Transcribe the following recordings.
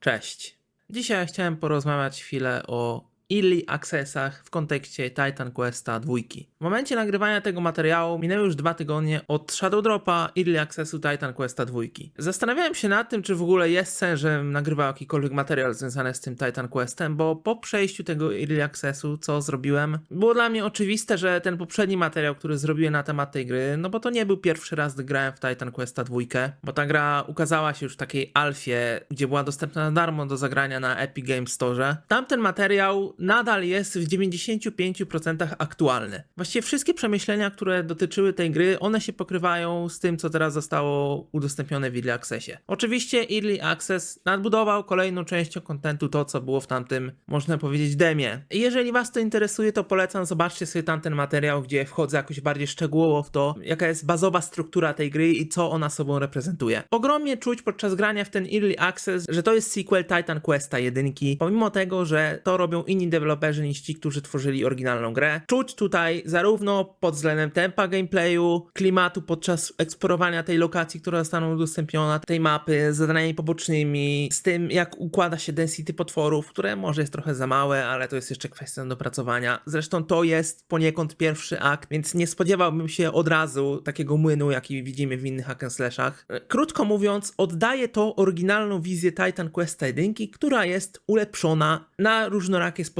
Cześć. Dzisiaj chciałem porozmawiać chwilę o Early Accessach w kontekście Titan Questa 2. W momencie nagrywania tego materiału minęły już dwa tygodnie od Shadow Dropa Early Accessu Titan Questa 2. Zastanawiałem się nad tym, czy w ogóle jest sens, żebym nagrywał jakikolwiek materiał związany z tym Titan Questem, bo po przejściu tego Early Accessu, co zrobiłem, było dla mnie oczywiste, że ten poprzedni materiał, który zrobiłem na temat tej gry, no bo to nie był pierwszy raz, gdy grałem w Titan Questa 2, bo ta gra ukazała się już w takiej alfie, gdzie była dostępna na darmo do zagrania na Epic Games Store. Tamten materiał nadal jest w 95% aktualny. Właściwie wszystkie przemyślenia, które dotyczyły tej gry, one się pokrywają z tym, co teraz zostało udostępnione w Early Accessie. Oczywiście Early Access nadbudował kolejną częścią kontentu to, co było w tamtym, można powiedzieć, demie. Jeżeli was to interesuje, to polecam, zobaczcie sobie tamten materiał, gdzie wchodzę jakoś bardziej szczegółowo w to, jaka jest bazowa struktura tej gry i co ona sobą reprezentuje. Ogromnie czuć podczas grania w ten Early Access, że to jest sequel Titan Questa 1, pomimo tego, że to robią inni deweloperzy niż ci, którzy tworzyli oryginalną grę. Czuć tutaj zarówno pod względem tempa gameplayu, klimatu podczas eksplorowania tej lokacji, która zostaną udostępniona, tej mapy, zadaniami pobocznymi, z tym jak układa się density potworów, które może jest trochę za małe, ale to jest jeszcze kwestia do dopracowania. Zresztą to jest poniekąd pierwszy akt, więc nie spodziewałbym się od razu takiego młynu, jaki widzimy w innych hack slashach. Krótko mówiąc, oddaje to oryginalną wizję Titan Questa 1, która jest ulepszona na różnorakie sposoby.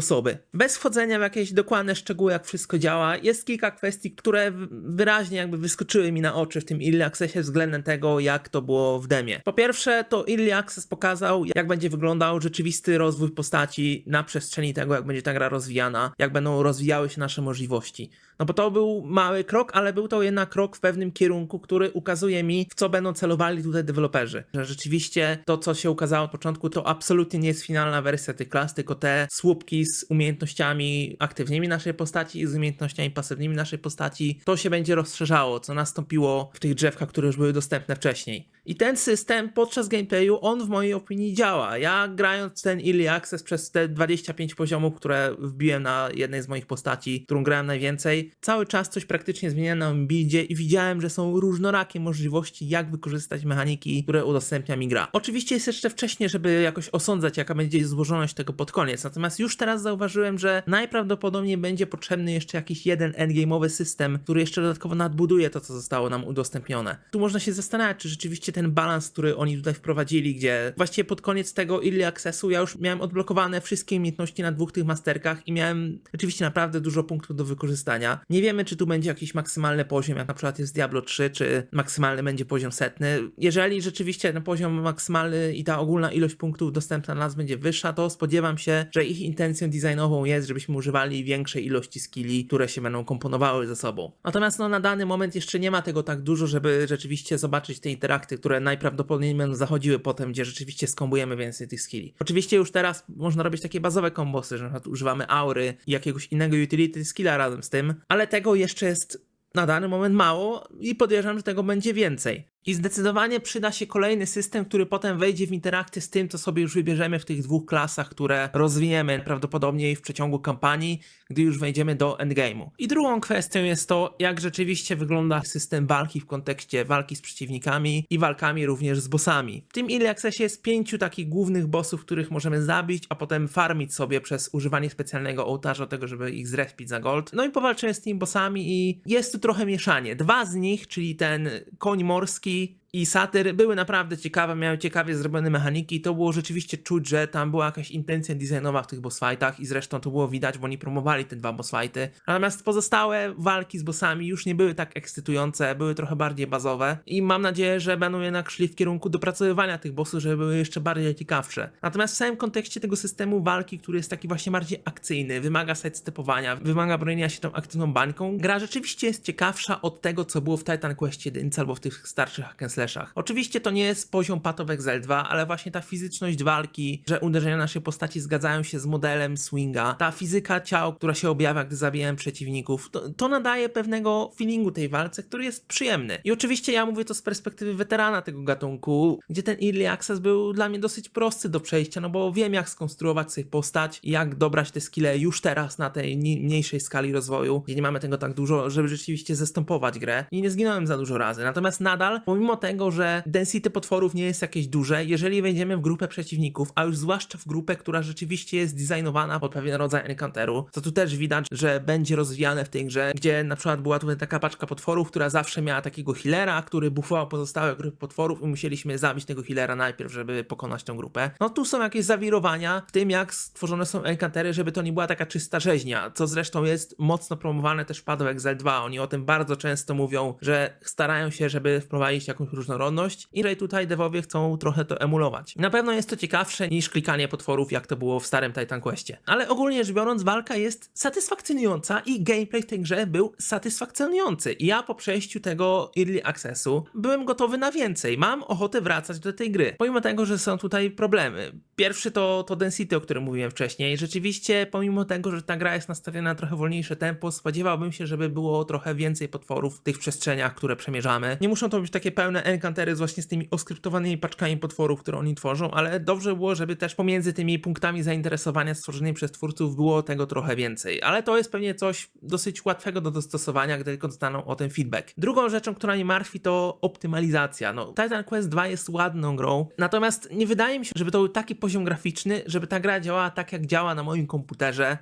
Bez wchodzenia w jakieś dokładne szczegóły, jak wszystko działa, jest kilka kwestii, które wyraźnie jakby wyskoczyły mi na oczy w tym Early Accessie względem tego, jak to było w demie. Po pierwsze, to Early Access pokazał, jak będzie wyglądał rzeczywisty rozwój postaci na przestrzeni tego, jak będzie ta gra rozwijana, jak będą rozwijały się nasze możliwości. No bo to był mały krok, ale był to jednak krok w pewnym kierunku, który ukazuje mi, w co będą celowali tutaj deweloperzy. Że rzeczywiście to, co się ukazało od początku, to absolutnie nie jest finalna wersja tych klas, tylko te słupki z umiejętnościami aktywnymi naszej postaci i z umiejętnościami pasywnymi naszej postaci, to się będzie rozszerzało, co nastąpiło w tych drzewkach, które już były dostępne wcześniej. I ten system podczas gameplayu, on w mojej opinii działa. Ja grając ten Early Access przez te 25 poziomów, które wbiłem na jednej z moich postaci, którą grałem najwięcej, cały czas coś praktycznie zmieniałem na moim buildzie i widziałem, że są różnorakie możliwości, jak wykorzystać mechaniki, które udostępnia mi gra. Oczywiście jest jeszcze wcześnie, żeby jakoś osądzać, jaka będzie złożoność tego pod koniec, natomiast już teraz zauważyłem, że najprawdopodobniej będzie potrzebny jeszcze jakiś jeden endgame'owy system, który jeszcze dodatkowo nadbuduje to, co zostało nam udostępnione. Tu można się zastanawiać, czy rzeczywiście ten balans, który oni tutaj wprowadzili, gdzie właściwie pod koniec tego Early Accessu ja już miałem odblokowane wszystkie umiejętności na dwóch tych masterkach i miałem rzeczywiście naprawdę dużo punktów do wykorzystania. Nie wiemy, czy tu będzie jakiś maksymalny poziom, jak na przykład jest Diablo 3, czy maksymalny będzie poziom setny. Jeżeli rzeczywiście ten poziom maksymalny i ta ogólna ilość punktów dostępna dla nas będzie wyższa, to spodziewam się, że ich intencją designową jest, żebyśmy używali większej ilości skilli, które się będą komponowały ze sobą. Natomiast no, na dany moment jeszcze nie ma tego tak dużo, żeby rzeczywiście zobaczyć te interakty, które najprawdopodobniej będą zachodziły potem, gdzie rzeczywiście skombujemy więcej tych skilli. Oczywiście już teraz można robić takie bazowe kombosy, że na przykład używamy aury jakiegoś innego utility skilla razem z tym, ale tego jeszcze jest na dany moment mało i podejrzewam, że tego będzie więcej. I zdecydowanie przyda się kolejny system, który potem wejdzie w interakcję z tym, co sobie już wybierzemy w tych dwóch klasach, które rozwiniemy prawdopodobnie w przeciągu kampanii, gdy już wejdziemy do endgame'u. I drugą kwestią jest to, jak rzeczywiście wygląda system walki w kontekście walki z przeciwnikami i walkami również z bossami. W tym Early Accessie jest pięciu takich głównych bossów, których możemy zabić, a potem farmić sobie przez używanie specjalnego ołtarza do tego, żeby ich zrespić za gold. No i powalczymy z tymi bossami i jest tu trochę mieszanie. Dwa z nich, czyli ten koń morski Rocky i satyr były naprawdę ciekawe, miały ciekawie zrobione mechaniki i to było rzeczywiście czuć, że tam była jakaś intencja designowa w tych boss fightach i zresztą to było widać, bo oni promowali te dwa boss fighty. Natomiast pozostałe walki z bossami już nie były tak ekscytujące, były trochę bardziej bazowe i mam nadzieję, że będą jednak szli w kierunku dopracowywania tych bossów, żeby były jeszcze bardziej ciekawsze. Natomiast w samym kontekście tego systemu walki, który jest taki właśnie bardziej akcyjny, wymaga sidestepowania, wymaga bronienia się tą aktywną bańką, gra rzeczywiście jest ciekawsza od tego, co było w Titan Quest 1 albo w tych starszych hack and slashach. Oczywiście to nie jest poziom Path of Exile 2, ale właśnie ta fizyczność walki, że uderzenia naszej postaci zgadzają się z modelem swinga, ta fizyka ciał, która się objawia, gdy zabijamy przeciwników, to, to nadaje pewnego feelingu tej walce, który jest przyjemny. I oczywiście ja mówię to z perspektywy weterana tego gatunku, gdzie ten Early Access był dla mnie dosyć prosty do przejścia, no bo wiem jak skonstruować sobie postać, jak dobrać te skille już teraz na tej ni- mniejszej skali rozwoju, gdzie nie mamy tego tak dużo, żeby rzeczywiście zastępować grę i nie zginąłem za dużo razy. Natomiast nadal, pomimo tego, tego, że density potworów nie jest jakieś duże, jeżeli wejdziemy w grupę przeciwników, a już zwłaszcza w grupę, która rzeczywiście jest designowana pod pewien rodzaj encounteru, to tu też widać, że będzie rozwijane w tej grze, gdzie na przykład była tutaj taka paczka potworów, która zawsze miała takiego healera, który buffował pozostałe grupy potworów i musieliśmy zabić tego healera najpierw, żeby pokonać tą grupę. No tu są jakieś zawirowania w tym, jak stworzone są encountery, żeby to nie była taka czysta rzeźnia, co zresztą jest mocno promowane też w of Exile 2. Oni o tym bardzo często mówią, że starają się, żeby wprowadzić jakąś różnorodność i że tutaj devowie chcą trochę to emulować. Na pewno jest to ciekawsze niż klikanie potworów, jak to było w starym Titan Questie. Ale ogólnie rzecz biorąc, walka jest satysfakcjonująca i gameplay w tej grze był satysfakcjonujący. Ja po przejściu tego Early Accessu byłem gotowy na więcej. Mam ochotę wracać do tej gry. Pomimo tego, że są tutaj problemy. Pierwszy to, to density, o którym mówiłem wcześniej. Rzeczywiście, pomimo tego, że ta gra jest nastawiona na trochę wolniejsze tempo, spodziewałbym się, żeby było trochę więcej potworów w tych przestrzeniach, które przemierzamy. Nie muszą to być takie pełne encantery właśnie z tymi oskryptowanymi paczkami potworów, które oni tworzą, ale dobrze było, żeby też pomiędzy tymi punktami zainteresowania stworzonymi przez twórców było tego trochę więcej. Ale to jest pewnie coś dosyć łatwego do dostosowania, gdy tylko dostaną o ten feedback. Drugą rzeczą, która mnie martwi, to optymalizacja. No, Titan Quest 2 jest ładną grą, natomiast nie wydaje mi się, żeby to był taki poziom graficzny, żeby ta gra działała tak, jak działa na moim komputerze.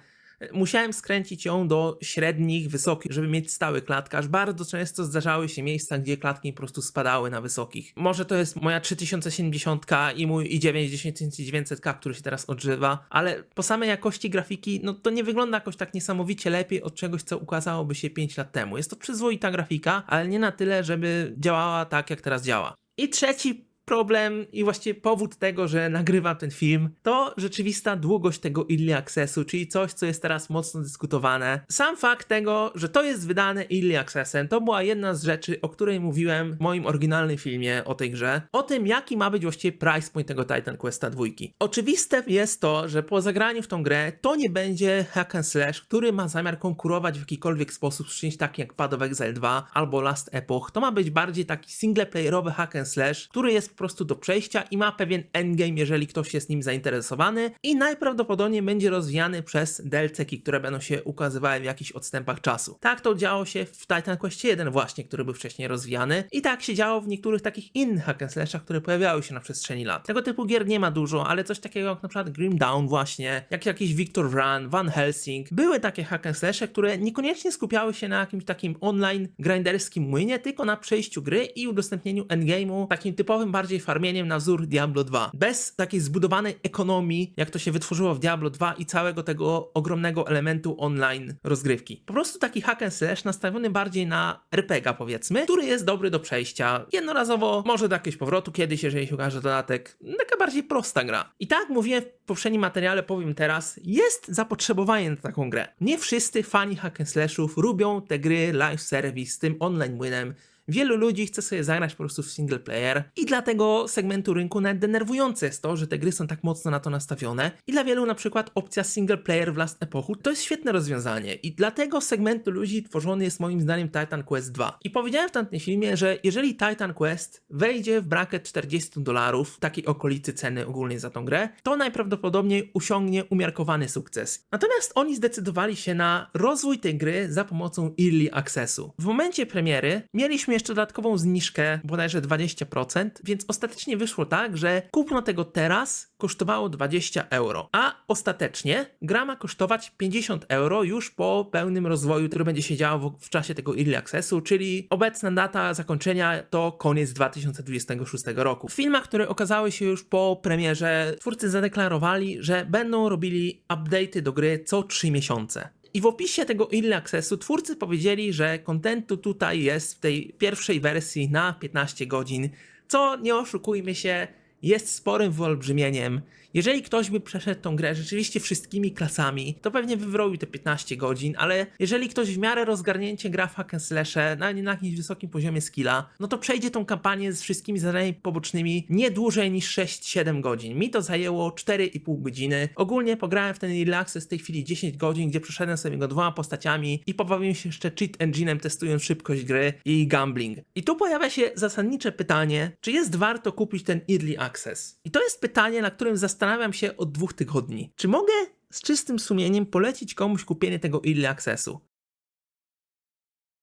Musiałem skręcić ją do średnich, wysokich, żeby mieć stały klatkarz. Bardzo często zdarzały się miejsca, gdzie klatki po prostu spadały na wysokich. Może to jest moja 3070 i mój i9 10900K, który się teraz odżywa, ale po samej jakości grafiki, no to nie wygląda jakoś tak niesamowicie lepiej od czegoś, co ukazałoby się 5 lat temu. Jest to przyzwoita grafika, ale nie na tyle, żeby działała tak, jak teraz działa. I trzeci problem i właściwie powód tego, że nagrywam ten film, to rzeczywista długość tego Early Accessu, czyli coś, co jest teraz mocno dyskutowane. Sam fakt tego, że to jest wydane Early Accessem, to była jedna z rzeczy, o której mówiłem w moim oryginalnym filmie o tej grze, o tym, jaki ma być właściwie price point tego Titan Questa 2. Oczywiste jest to, że po zagraniu w tą grę to nie będzie hack and slash, który ma zamiar konkurować w jakikolwiek sposób z czymś takim jak Path of Exile 2 albo Last Epoch. To ma być bardziej taki singleplayerowy hack and slash, który jest po prostu do przejścia i ma pewien endgame, jeżeli ktoś jest nim zainteresowany i najprawdopodobniej będzie rozwijany przez DLC-ki, które będą się ukazywały w jakichś odstępach czasu. Tak to działo się w Titan Quest 1 właśnie, który był wcześniej rozwijany i tak się działo w niektórych takich innych hack and slashach, które pojawiały się na przestrzeni lat. Tego typu gier nie ma dużo, ale coś takiego jak na przykład Grim Down właśnie, jak jakiś Victor Run, Van Helsing, były takie hack and slashe, które niekoniecznie skupiały się na jakimś takim online grinderskim młynie, tylko na przejściu gry i udostępnieniu endgame'u, takim typowym bardziej farmieniem na wzór Diablo 2. Bez takiej zbudowanej ekonomii, jak to się wytworzyło w Diablo 2 i całego tego ogromnego elementu online rozgrywki. Po prostu taki hack and slash nastawiony bardziej na RPG powiedzmy, który jest dobry do przejścia. Jednorazowo, może do jakiegoś powrotu kiedyś, jeżeli się okaże dodatek. Taka bardziej prosta gra. I tak jak mówiłem w poprzednim materiale, powiem teraz, jest zapotrzebowanie na taką grę. Nie wszyscy fani hack and slashów lubią te gry live service z tym online młynem, Wielu ludzi chce sobie zagrać po prostu w single player i dla tego segmentu rynku nawet denerwujące jest to, że te gry są tak mocno na to nastawione i dla wielu na przykład opcja single player w Last Epochu to jest świetne rozwiązanie i dla tego segmentu ludzi tworzony jest moim zdaniem Titan Quest 2. I powiedziałem w tamtym filmie, że jeżeli Titan Quest wejdzie w bracket 40 dolarów, takiej okolicy ceny ogólnie za tą grę, to najprawdopodobniej osiągnie umiarkowany sukces. Natomiast oni zdecydowali się na rozwój tej gry za pomocą Early Accessu. W momencie premiery mieliśmy jeszcze dodatkową zniżkę, bodajże 20%, więc ostatecznie wyszło tak, że kupno tego teraz kosztowało 20 euro, a ostatecznie gra ma kosztować 50 euro już po pełnym rozwoju, który będzie się działo w, czasie tego Early Accessu, czyli obecna data zakończenia to koniec 2026 roku. W filmach, które okazały się już po premierze, twórcy zadeklarowali, że będą robili update'y do gry co 3 miesiące. I w opisie tego Early Accessu twórcy powiedzieli, że kontentu tutaj jest w tej pierwszej wersji na 15 godzin, co nie oszukujmy się, jest sporym wyolbrzymieniem. Jeżeli ktoś by przeszedł tą grę rzeczywiście wszystkimi klasami, to pewnie wywrobił te 15 godzin, ale jeżeli ktoś w miarę rozgarnięcie gra w hack and slashe, na, na jakimś wysokim poziomie skilla, no to przejdzie tą kampanię z wszystkimi zadaniami pobocznymi nie dłużej niż 6-7 godzin. Mi to zajęło 4,5 godziny. Ogólnie pograłem w ten Access w tej chwili 10 godzin, gdzie przeszedłem sobie go dwoma postaciami i pobawiłem się jeszcze cheat engine'em testując szybkość gry i gambling. I tu pojawia się zasadnicze pytanie, czy jest warto kupić ten Early Access? I to jest pytanie, na którym zastanawiam się od dwóch tygodni. Czy mogę z czystym sumieniem polecić komuś kupienie tego Early Accessu?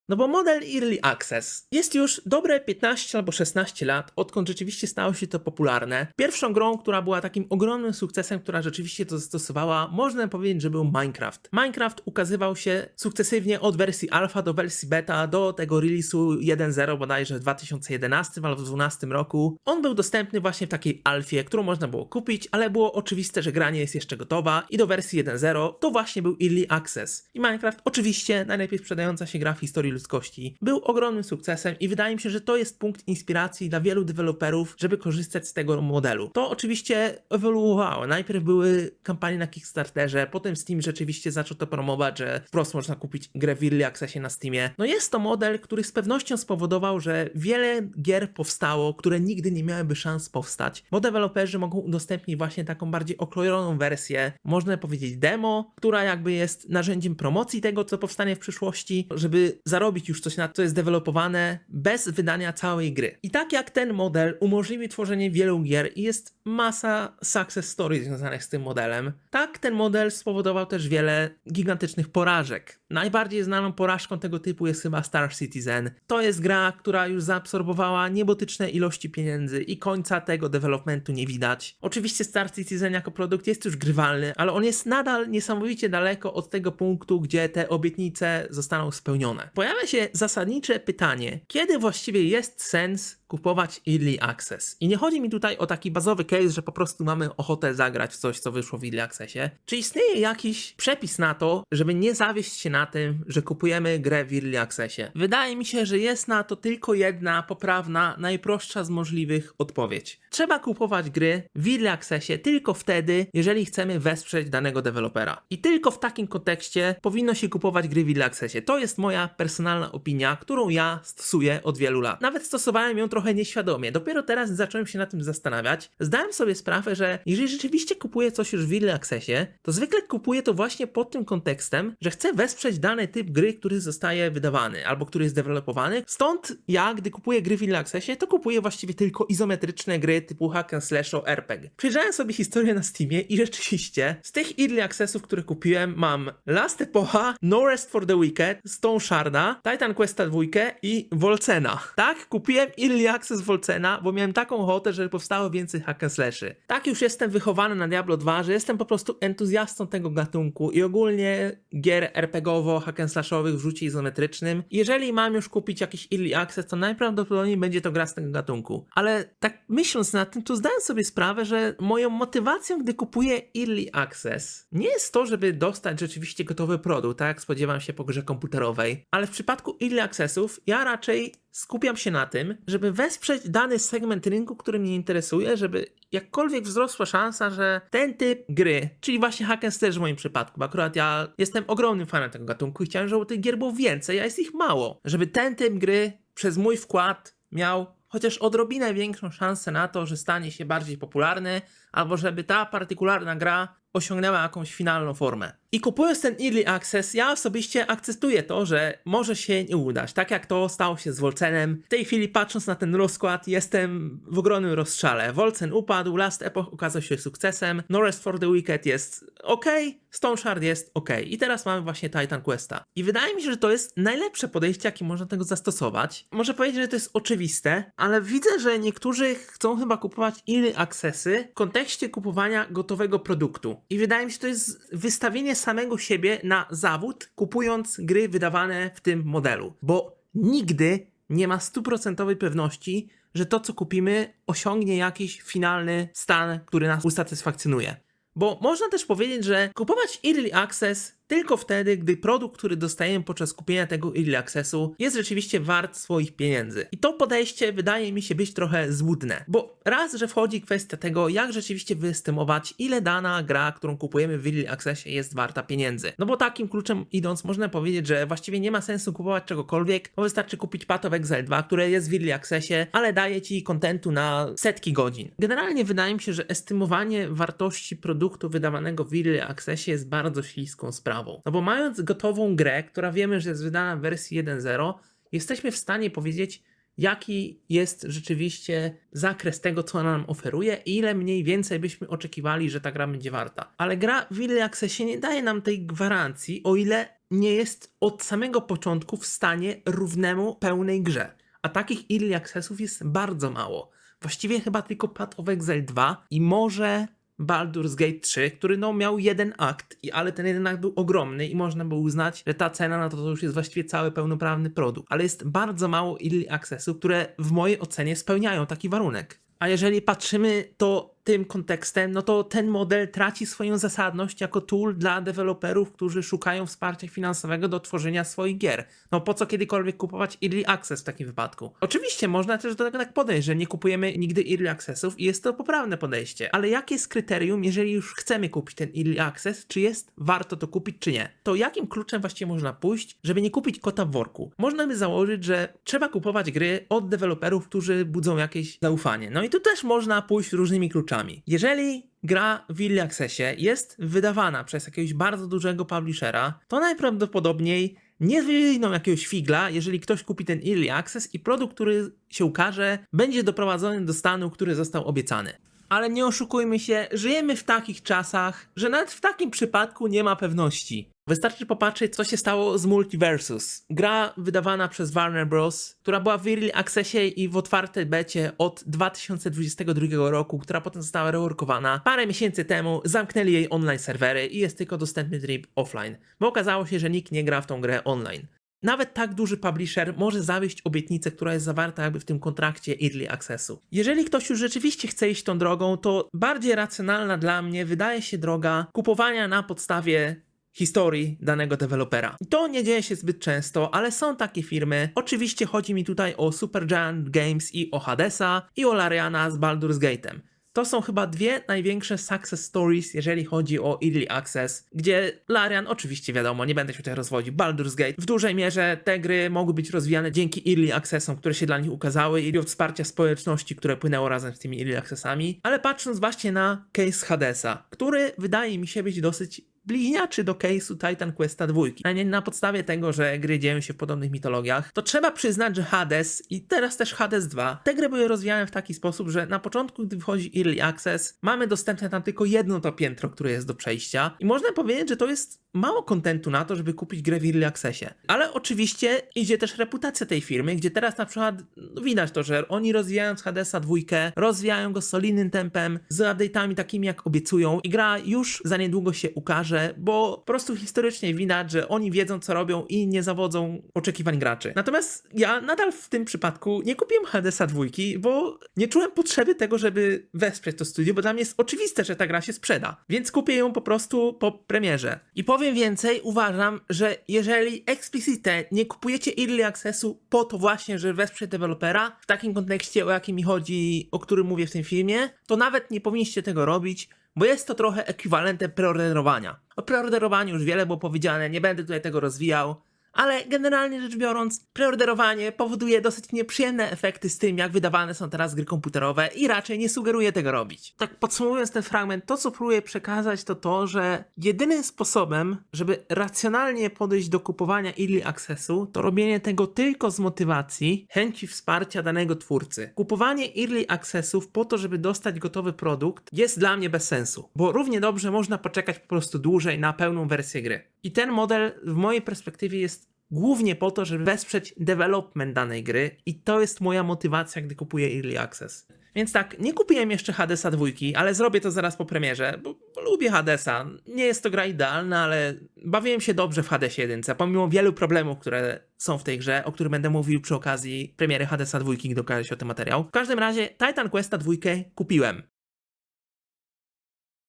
No bo model Early Access jest już dobre 15 albo 16 lat, odkąd rzeczywiście stało się to popularne. Pierwszą grą, która była takim ogromnym sukcesem, która rzeczywiście to zastosowała, można powiedzieć, że był Minecraft. Minecraft ukazywał się sukcesywnie od wersji alpha do wersji beta, do tego release'u 1.0 bodajże w 2011 albo 2012 roku. On był dostępny właśnie w takiej alfie, którą można było kupić, ale było oczywiste, że gra nie jest jeszcze gotowa i do wersji 1.0 to właśnie był Early Access. I Minecraft oczywiście najlepiej sprzedająca się gra w historii ludzkości. Był ogromnym sukcesem i wydaje mi się, że to jest punkt inspiracji dla wielu deweloperów, żeby korzystać z tego modelu. To oczywiście ewoluowało. Najpierw były kampanie na Kickstarterze, potem Steam rzeczywiście zaczął to promować, że wprost można kupić grę w Early Accessie na Steamie. No jest to model, który z pewnością spowodował, że wiele gier powstało, które nigdy nie miałyby szans powstać, bo deweloperzy mogą udostępnić właśnie taką bardziej okrojoną wersję, można powiedzieć demo, która jakby jest narzędziem promocji tego, co powstanie w przyszłości, żeby zarobić już coś na co jest dewelopowane bez wydania całej gry. I tak jak ten model umożliwi tworzenie wielu gier i jest masa success stories związanych z tym modelem, tak ten model spowodował też wiele gigantycznych porażek. Najbardziej znaną porażką tego typu jest chyba Star Citizen. To jest gra, która już zaabsorbowała niebotyczne ilości pieniędzy i końca tego developmentu nie widać. Oczywiście Star Citizen jako produkt jest już grywalny, ale on jest nadal niesamowicie daleko od tego punktu, gdzie te obietnice zostaną spełnione. Pojawia się zasadnicze pytanie, kiedy właściwie jest sens kupować Early Access. I nie chodzi mi tutaj o taki bazowy case, że po prostu mamy ochotę zagrać w coś, co wyszło w Early Accessie. Czy istnieje jakiś przepis na to, żeby nie zawieść się na tym, że kupujemy grę w Early Accessie? Wydaje mi się, że jest na to tylko jedna poprawna, najprostsza z możliwych odpowiedź. Trzeba kupować gry w Early Accessie tylko wtedy, jeżeli chcemy wesprzeć danego dewelopera. I tylko w takim kontekście powinno się kupować gry w Early Accessie. To jest moja personalna opinia, którą ja stosuję od wielu lat. Nawet stosowałem ją trochę nieświadomie. Dopiero teraz zacząłem się na tym zastanawiać. Zdałem sobie sprawę, że jeżeli rzeczywiście kupuję coś już w Early Accessie, to zwykle kupuję to właśnie pod tym kontekstem, że chcę wesprzeć dany typ gry, który zostaje wydawany albo który jest dewelopowany. Stąd ja, gdy kupuję gry w Early Accessie, to kupuję właściwie tylko izometryczne gry typu hack and slash o RPG. Przejrzałem sobie historię na Steamie i rzeczywiście z tych Early Accessów, które kupiłem, mam Last Epocha, No Rest for the Wicked, Stone Sharda, Titan Questa 2 i Volcena. Tak, kupiłem Early Access Volcena, bo miałem taką ochotę, żeby powstało więcej hack and slashy. Tak już jestem wychowany na Diablo 2, że jestem po prostu entuzjastą tego gatunku i ogólnie gier RPGowo, hack and slashowych w rzucie izometrycznym. Jeżeli mam już kupić jakiś Early Access, to najprawdopodobniej będzie to gra z tego gatunku. Ale tak myśląc nad tym, to zdałem sobie sprawę, że moją motywacją, gdy kupuję Early Access, nie jest to, żeby dostać rzeczywiście gotowy produkt, tak jak spodziewam się po grze komputerowej, ale w przypadku Early Accessów ja raczej skupiam się na tym, żeby wesprzeć dany segment rynku, który mnie interesuje, żeby jakkolwiek wzrosła szansa, że ten typ gry, czyli właśnie hack and slash w moim przypadku, bo akurat ja jestem ogromnym fanem tego gatunku i chciałem, żeby tych gier było więcej, a jest ich mało, żeby ten typ gry przez mój wkład miał chociaż odrobinę większą szansę na to, że stanie się bardziej popularny, albo żeby ta partykularna gra osiągnęła jakąś finalną formę. I kupując ten Early Access, ja osobiście akceptuję to, że może się nie udać. Tak jak to stało się z Wolcenem. W tej chwili patrząc na ten rozkład, jestem w ogromnym rozstrzale. Wolcen upadł, Last Epoch okazał się sukcesem, No Rest for the Wicked jest ok, Stone Shard jest ok. I teraz mamy właśnie Titan Questa. I wydaje mi się, że to jest najlepsze podejście, jakie można tego zastosować. Może powiedzieć, że to jest oczywiste, ale widzę, że niektórzy chcą chyba kupować Early Accessy w kontekście kupowania gotowego produktu. I wydaje mi się, że to jest wystawienie samego siebie na zawód, kupując gry wydawane w tym modelu. Bo nigdy nie ma stuprocentowej pewności, że to, co kupimy, osiągnie jakiś finalny stan, który nas usatysfakcjonuje. Bo można też powiedzieć, że kupować Early Access tylko wtedy, gdy produkt, który dostajemy podczas kupienia tego Early Accessu jest rzeczywiście wart swoich pieniędzy. I to podejście wydaje mi się być trochę złudne, bo raz, że wchodzi kwestia tego, jak rzeczywiście wyestymować, ile dana gra, którą kupujemy w Early Accessie jest warta pieniędzy. No bo takim kluczem idąc, można powiedzieć, że właściwie nie ma sensu kupować czegokolwiek, bo wystarczy kupić Path of Exile 2, które jest w Early Accessie, ale daje ci kontentu na setki godzin. Generalnie wydaje mi się, że estymowanie wartości produktu wydawanego w Early Accessie jest bardzo śliską sprawą. No bo mając gotową grę, która wiemy, że jest wydana w wersji 1.0, jesteśmy w stanie powiedzieć, jaki jest rzeczywiście zakres tego, co ona nam oferuje i ile mniej więcej byśmy oczekiwali, że ta gra będzie warta. Ale gra w Early Accessie nie daje nam tej gwarancji, o ile nie jest od samego początku w stanie równemu pełnej grze. A takich Early Accessów jest bardzo mało. Właściwie chyba tylko Path of Exile 2 i może Baldur's Gate 3, który no miał jeden akt, i- ale ten jeden akt był ogromny i można było uznać, że ta cena na to, to już jest właściwie cały pełnoprawny produkt. Ale jest bardzo mało early accessów, które w mojej ocenie spełniają taki warunek. A jeżeli patrzymy to tym kontekstem, no to ten model traci swoją zasadność jako tool dla deweloperów, którzy szukają wsparcia finansowego do tworzenia swoich gier. No po co kiedykolwiek kupować Early Access w takim wypadku? Oczywiście można też do tego tak podejść, że nie kupujemy nigdy Early Accessów i jest to poprawne podejście, ale jakie jest kryterium, jeżeli już chcemy kupić ten Early Access, czy jest warto to kupić, czy nie? To jakim kluczem właściwie można pójść, żeby nie kupić kota w worku? Można by założyć, że trzeba kupować gry od deweloperów, którzy budzą jakieś zaufanie. No i tu też można pójść różnymi kluczami. Jeżeli gra w Early Accessie jest wydawana przez jakiegoś bardzo dużego publishera, to najprawdopodobniej nie wyjdą jakiegoś figla, jeżeli ktoś kupi ten Early Access i produkt, który się ukaże, będzie doprowadzony do stanu, który został obiecany. Ale nie oszukujmy się, żyjemy w takich czasach, że nawet w takim przypadku nie ma pewności. Wystarczy popatrzeć, co się stało z Multiversus. Gra wydawana przez Warner Bros., która była w Early Accessie i w otwartej becie od 2022 roku, która potem została reworkowana. Parę miesięcy temu zamknęli jej online serwery i jest tylko dostępny tryb offline, bo okazało się, że nikt nie gra w tą grę online. Nawet tak duży publisher może zawieść obietnicę, która jest zawarta jakby w tym kontrakcie Early Accessu. Jeżeli ktoś już rzeczywiście chce iść tą drogą, to bardziej racjonalna dla mnie wydaje się droga kupowania na podstawie historii danego dewelopera. To nie dzieje się zbyt często, ale są takie firmy. Oczywiście chodzi mi tutaj o Supergiant Games i o Hadesa i o Lariana z Baldur's Gate'em. To są chyba dwie największe success stories, jeżeli chodzi o Early Access, gdzie Larian, oczywiście wiadomo, nie będę się tutaj rozwodził, Baldur's Gate, w dużej mierze te gry mogły być rozwijane dzięki Early Accessom, które się dla nich ukazały i od wsparcia społeczności, które płynęło razem z tymi Early Accessami, ale patrząc właśnie na case Hadesa, który wydaje mi się być dosyć bliźniaczy do case'u Titan Questa 2. A nie na podstawie tego, że gry dzieją się w podobnych mitologiach, to trzeba przyznać, że Hades i teraz też Hades 2, te gry były rozwijane w taki sposób, że na początku, gdy wychodzi Early Access, mamy dostępne tam tylko jedno to piętro, które jest do przejścia i można powiedzieć, że to jest mało kontentu na to, żeby kupić grę w Early Accessie. Ale oczywiście idzie też reputacja tej firmy, gdzie teraz na przykład no, widać to, że oni rozwijając Hadesa 2, rozwijają go solidnym tempem, z update'ami takimi jak obiecują i gra już za niedługo się ukaże, bo po prostu historycznie widać, że oni wiedzą co robią i nie zawodzą oczekiwań graczy. Natomiast ja nadal w tym przypadku nie kupiłem Hadesa 2, bo nie czułem potrzeby tego, żeby wesprzeć to studio, bo dla mnie jest oczywiste, że ta gra się sprzeda. Więc kupię ją po prostu po premierze. I powiem więcej, uważam, że jeżeli explicite nie kupujecie Early Accessu po to właśnie, żeby wesprzeć dewelopera, w takim kontekście, o jakim mi chodzi, o którym mówię w tym filmie, to nawet nie powinniście tego robić, bo jest to trochę ekwiwalentem preorderowania. O preorderowaniu już wiele było powiedziane, nie będę tutaj tego rozwijał, ale generalnie rzecz biorąc, preorderowanie powoduje dosyć nieprzyjemne efekty z tym, jak wydawane są teraz gry komputerowe i raczej nie sugeruję tego robić. Tak podsumowując ten fragment, to co próbuję przekazać to to, że jedynym sposobem, żeby racjonalnie podejść do kupowania Early Accessu, to robienie tego tylko z motywacji, chęci wsparcia danego twórcy. Kupowanie Early Accessów po to, żeby dostać gotowy produkt jest dla mnie bez sensu, bo równie dobrze można poczekać po prostu dłużej na pełną wersję gry. I ten model w mojej perspektywie jest głównie po to, żeby wesprzeć development danej gry i to jest moja motywacja, gdy kupuję Early Access. Więc tak, nie kupiłem jeszcze Hadesa dwójki, ale zrobię to zaraz po premierze, bo, lubię Hadesa. Nie jest to gra idealna, ale bawiłem się dobrze w Hadesie 1, pomimo wielu problemów, które są w tej grze, o których będę mówił przy okazji premiery Hadesa dwójki, gdy okaże się o tym materiał. W każdym razie Titan Questa dwójkę kupiłem.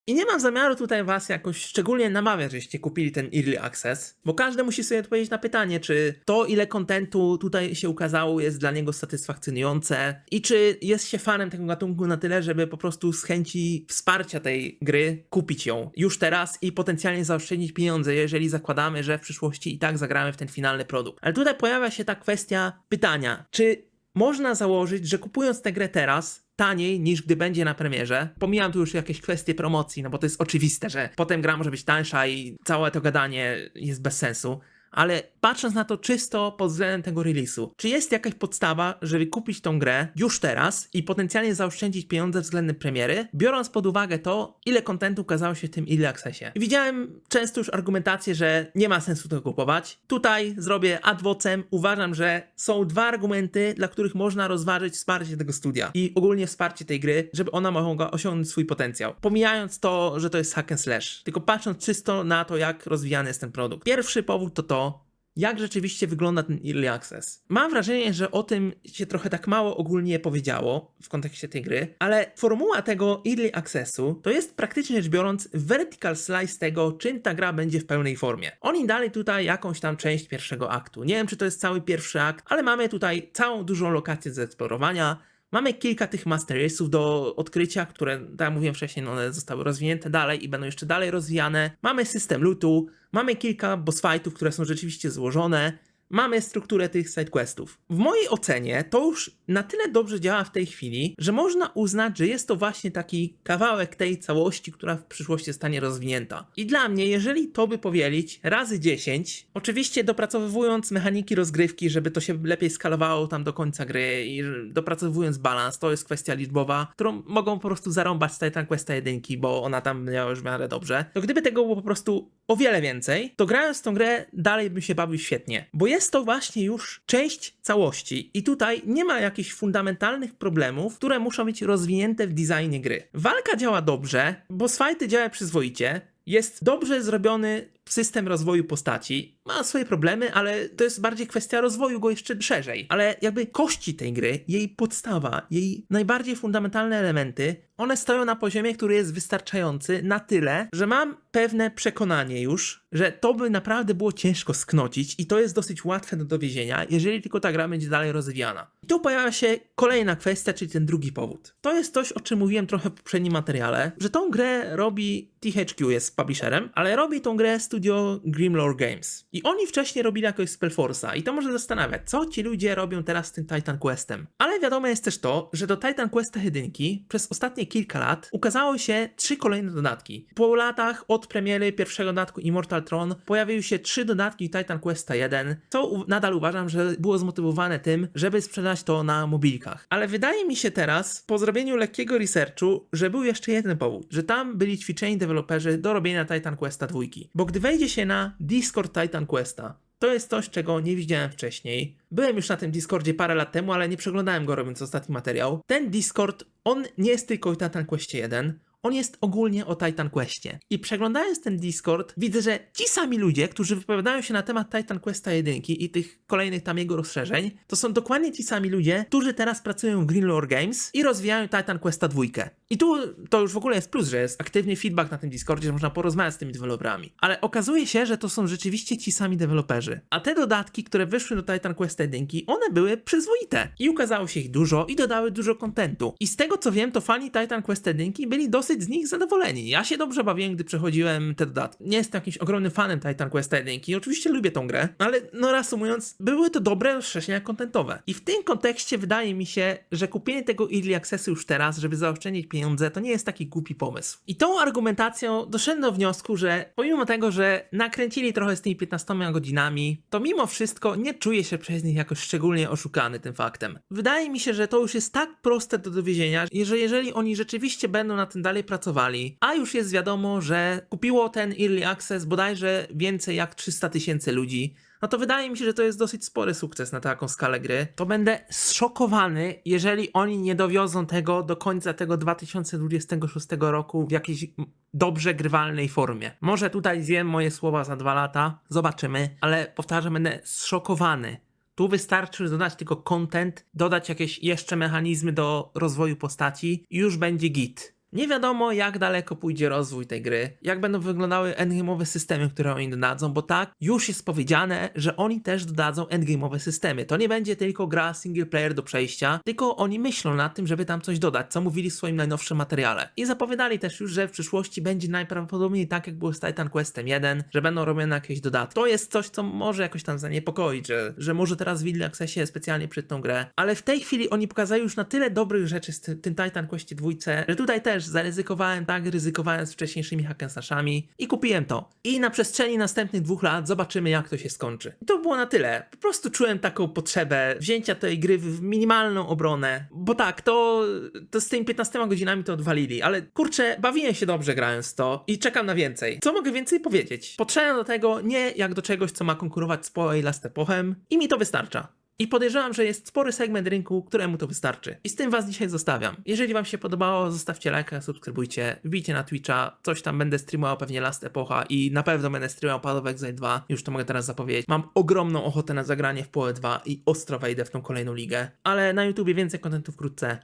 I nie mam zamiaru tutaj was jakoś szczególnie namawiać, żeście kupili ten Early Access, bo każdy musi sobie odpowiedzieć na pytanie, czy to ile kontentu tutaj się ukazało jest dla niego satysfakcjonujące i czy jest się fanem tego gatunku na tyle, żeby po prostu z chęci wsparcia tej gry kupić ją już teraz i potencjalnie zaoszczędzić pieniądze, jeżeli zakładamy, że w przyszłości i tak zagramy w ten finalny produkt. Ale tutaj pojawia się ta kwestia pytania, czy można założyć, że kupując tę grę teraz, taniej niż gdy będzie na premierze. Pomijam tu już jakieś kwestie promocji, no bo to jest oczywiste, że potem gra może być tańsza i całe to gadanie jest bez sensu. Ale patrząc na to czysto pod względem tego release'u, czy jest jakaś podstawa, żeby kupić tą grę już teraz i potencjalnie zaoszczędzić pieniądze względem premiery, biorąc pod uwagę to, ile kontentu ukazało się w tym Early Accessie? Widziałem często już argumentację, że nie ma sensu tego kupować. Tutaj zrobię ad vocem. Uważam, że są dwa argumenty, dla których można rozważyć wsparcie tego studia i ogólnie wsparcie tej gry, żeby ona mogła osiągnąć swój potencjał. Pomijając to, że to jest hack and slash, tylko patrząc czysto na to, jak rozwijany jest ten produkt. Pierwszy powód to to, jak rzeczywiście wygląda ten Early Access. Mam wrażenie, że o tym się trochę tak mało ogólnie powiedziało w kontekście tej gry, ale formuła tego Early Accessu to jest praktycznie rzecz biorąc vertical slice tego, czym ta gra będzie w pełnej formie. Oni dali tutaj jakąś tam część pierwszego aktu. Nie wiem, czy to jest cały pierwszy akt, ale mamy tutaj całą dużą lokację do eksplorowania. Mamy kilka tych Master Race'ów do odkrycia, które, tak jak mówiłem wcześniej, no one zostały rozwinięte dalej i będą jeszcze dalej rozwijane. Mamy system lootu, mamy kilka boss fightów, które są rzeczywiście złożone. Mamy strukturę tych sidequestów. W mojej ocenie to już na tyle dobrze działa w tej chwili, że można uznać, że jest to właśnie taki kawałek tej całości, która w przyszłości zostanie rozwinięta. I dla mnie, jeżeli to by powielić razy 10, oczywiście dopracowując mechaniki rozgrywki, żeby to się lepiej skalowało tam do końca gry i dopracowując balans, to jest kwestia liczbowa, którą mogą po prostu zarąbać z Titan Questa 1, bo ona tam miała już w miarę dobrze. To gdyby tego było po prostu o wiele więcej, to grając tą grę dalej bym się bawił świetnie, bo jest to właśnie już część całości i tutaj nie ma jakichś fundamentalnych problemów, które muszą być rozwinięte w designie gry. Walka działa dobrze, boss fighty działają przyzwoicie, jest dobrze zrobiony system rozwoju postaci. Ma swoje problemy, ale to jest bardziej kwestia rozwoju go jeszcze szerzej. Ale jakby kości tej gry, jej podstawa, jej najbardziej fundamentalne elementy, one stoją na poziomie, który jest wystarczający na tyle, że mam pewne przekonanie już, że to by naprawdę było ciężko sknocić i to jest dosyć łatwe do dowiezienia, jeżeli tylko ta gra będzie dalej rozwijana. I tu pojawia się kolejna kwestia, czyli ten drugi powód. To jest coś, o czym mówiłem trochę w poprzednim materiale, że tą grę robi THQ, jest publisherem, ale robi tą grę studio Grimlore Games. I oni wcześniej robili jakoś Spellforce'a i to może zastanawiać, co ci ludzie robią teraz z tym Titan Questem. Ale wiadomo jest też to, że do Titan Questa 1 przez ostatnie kilka lat ukazało się trzy kolejne dodatki. Po latach od premiery pierwszego dodatku Immortal Tron pojawiły się trzy dodatki Titan Questa 1, co nadal uważam, że było zmotywowane tym, żeby sprzedać to na mobilkach. Ale wydaje mi się teraz, po zrobieniu lekkiego researchu, że był jeszcze jeden powód, że tam byli ćwiczeni deweloperzy do robienia Titan Questa 2. Bo gdy wejdzie się na Discord Titan Questa, to jest coś, czego nie widziałem wcześniej. Byłem już na tym Discordzie parę lat temu, ale nie przeglądałem go robiąc ostatni materiał. Ten Discord, on nie jest tylko Titan Questie 1, on jest ogólnie o Titan Questie. I przeglądając ten Discord, widzę, że ci sami ludzie, którzy wypowiadają się na temat Titan Questa 1 i tych kolejnych tam jego rozszerzeń, to są dokładnie ci sami ludzie, którzy teraz pracują w Greenlore Games i rozwijają Titan Questa 2. I tu to już w ogóle jest plus, że jest aktywny feedback na tym Discordzie, że można porozmawiać z tymi deweloperami. Ale okazuje się, że to są rzeczywiście ci sami deweloperzy. A te dodatki, które wyszły do Titan Questa 1, one były przyzwoite. I ukazało się ich dużo i dodały dużo kontentu. I z tego co wiem, to fani Titan Quest 1 byli dosyć z nich zadowoleni. Ja się dobrze bawiłem, gdy przechodziłem te dodatki. Nie jestem jakimś ogromnym fanem Titan Quest 1 i oczywiście lubię tą grę, ale no reasumując, były to dobre rozszerzenia kontentowe. I w tym kontekście wydaje mi się, że kupienie tego Early Accessu już teraz, żeby zaoszczędzić pieniądze, to nie jest taki głupi pomysł. I tą argumentacją doszedłem do wniosku, że pomimo tego, że nakręcili trochę z tymi 15 godzinami, to mimo wszystko nie czuję się przez nich jakoś szczególnie oszukany tym faktem. Wydaje mi się, że to już jest tak proste do dowiezienia, że jeżeli oni rzeczywiście będą na tym dalej pracowali, a już jest wiadomo, że kupiło ten Early Access bodajże więcej jak 300 tysięcy ludzi, no to wydaje mi się, że to jest dosyć spory sukces na taką skalę gry. To będę zszokowany, jeżeli oni nie dowiozą tego do końca tego 2026 roku w jakiejś dobrze grywalnej formie. Może tutaj zjem moje słowa za dwa lata, zobaczymy, ale powtarzam, będę zszokowany. Tu wystarczy dodać tylko content, dodać jakieś jeszcze mechanizmy do rozwoju postaci i już będzie git. Nie wiadomo, jak daleko pójdzie rozwój tej gry, jak będą wyglądały endgame'owe systemy, które oni dodadzą, bo tak, już jest powiedziane, że oni też dodadzą endgame'owe systemy. To nie będzie tylko gra single player do przejścia, tylko oni myślą nad tym, żeby tam coś dodać, co mówili w swoim najnowszym materiale. I zapowiadali też już, że w przyszłości będzie najprawdopodobniej tak, jak było z Titan Questem 1, że będą robione jakieś dodatki. To jest coś, co może jakoś tam zaniepokoić, że, że może teraz w Early Accessie specjalnie przed tą grę, ale w tej chwili oni pokazali już na tyle dobrych rzeczy z ty- tym Titan Questie 2, że tutaj też też zaryzykowałem tak, ryzykowałem z wcześniejszymi hack'n'slashami i kupiłem to. I na przestrzeni następnych dwóch lat zobaczymy jak to się skończy. I to było na tyle. Po prostu czułem taką potrzebę wzięcia tej gry w minimalną obronę. Bo tak, to, to z tymi 15 godzinami to odwalili, ale kurczę, bawiłem się dobrze grając to i czekam na więcej. Co mogę więcej powiedzieć? Podszedłem do tego nie jak do czegoś, co ma konkurować z Poe i Last Epochem i mi to wystarcza. I podejrzewam, że jest spory segment rynku, któremu to wystarczy. I z tym was dzisiaj zostawiam. Jeżeli wam się podobało, zostawcie lajka, subskrybujcie, wbijcie na Twitcha, coś tam będę streamował pewnie Last Epocha i na pewno będę streamował Path of Exile 2, już to mogę teraz zapowiedzieć. Mam ogromną ochotę na zagranie w Poe 2 i ostro wejdę w tą kolejną ligę. Ale na YouTubie więcej kontentu wkrótce.